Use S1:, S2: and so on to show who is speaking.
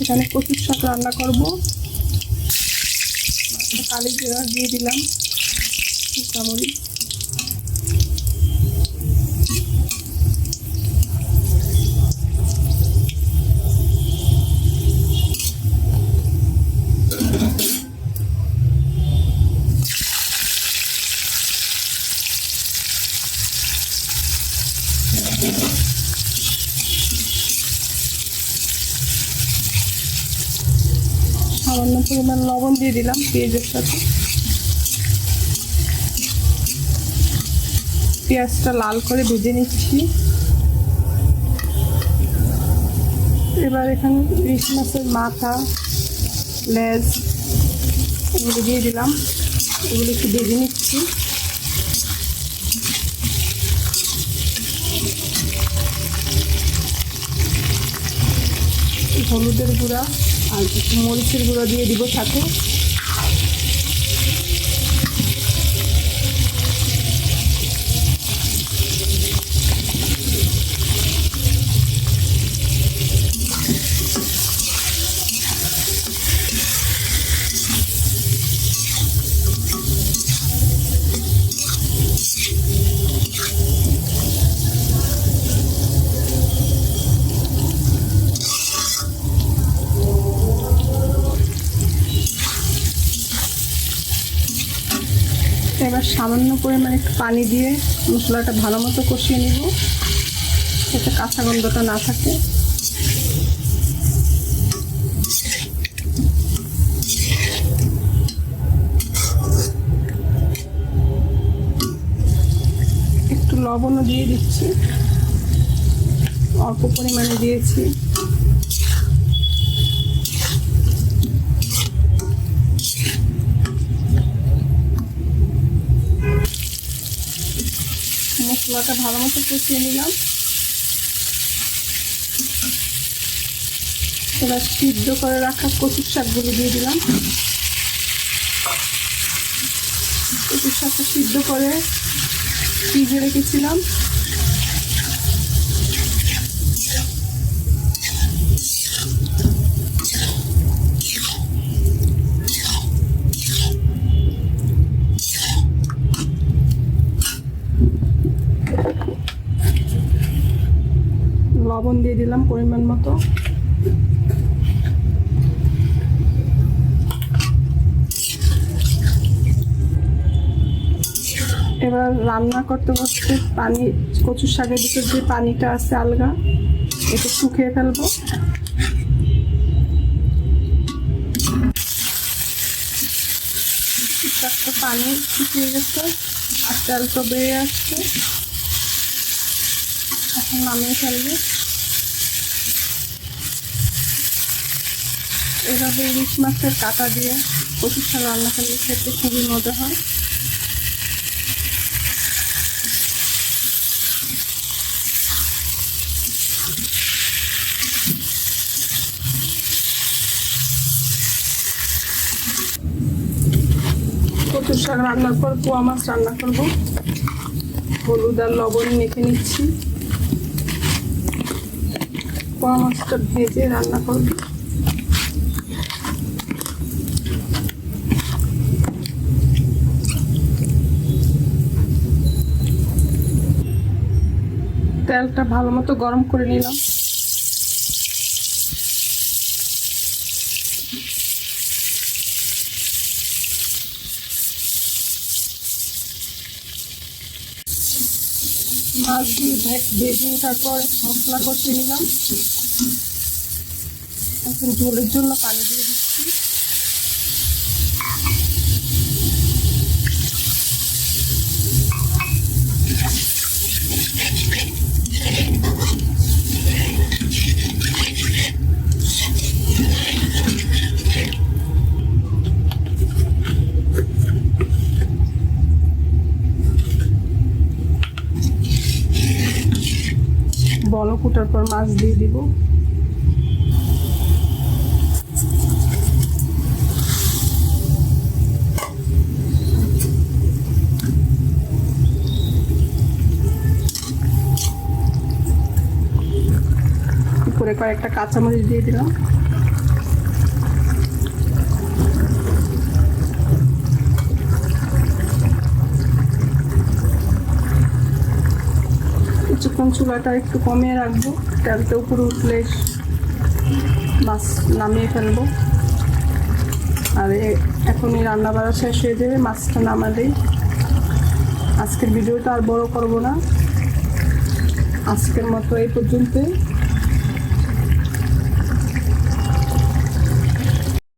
S1: এখানে কচুর শাক রান্না করব। কালি জিরা দিয়ে দিলাম। কামড়ি সামান্য পরিমাণ লবণ দিয়ে দিলাম পেঁয়াজের সাথে। পেঁয়াজটা লাল করে ভেজে নিচ্ছি। এবার এখানে ইলিশ মাছের মাথা, লেজ, এগুলো দিয়ে দিলাম। এগুলো একটু ভেজে নিচ্ছি। হলুদের গুঁড়া। আর একটু মরিচের গুঁড়া দিয়ে দিব সাথে এবার সামান্য পরিমাণে একটু পানি দিয়ে মশলাটা ভালো মতো কষিয়ে নিব। যাতে কাঁচা গন্ধটা না থাকে। একটু লবণও দিয়ে দিচ্ছি। অল্প পরিমাণে দিয়েছি। মশলাটা ভালো মতো কষিয়ে নিলাম। এবার সিদ্ধ করে রাখা কচুর শাকগুলো দিয়ে দিলাম। কচুর শাকটা সিদ্ধ করে ফ্রিজে রেখেছিলাম। লবণ দিয়ে দিলাম পরিমাণ মতো। এবার রান্না করতে করতে পানি, কচুর শাকের ভিতর যে পানিটা আছে আলগা এটা শুকিয়ে ফেলব। শাকটা পানি শুকিয়ে গেছে, আর তেলটা বেরিয়ে আসছে। এখন নামিয়ে ফেলব। এভাবে ইলিশ মাছের কাটা দিয়ে কচুর শাক রান্না করলে খেতে খুবই মজা হয়। কচুর শাক রান্নার পর পোয়া মাছ রান্না করব। হলুদ আর লবণ মেখে নিচ্ছি। পোয়া মাছটা ভেজে রান্না করব। তেলটা ভালো মতো গরম করে নিলাম। মাছগুলো ভে- ভেজে ওঠার পর মশলা করতে নিলাম। এখন ঝোলের জন্য পানি দিয়ে দিচ্ছি। বল কুটার পর মাছ দিয়ে দিব। করে কয়েকটা কাঁচামরিচ দিয়ে দিলাম। কিছুক্ষণ চুলাটা একটু কমিয়ে রাখব। তেলটা উপরে উঠলে মাছ নামিয়ে ফেলব। আর এখনই রান্না বাড়া শেষ হয়ে যাবে, মাছটা নামালেই আজকের ভিডিওটা আর বড় করব না। আজকের মতো এই পর্যন্তই।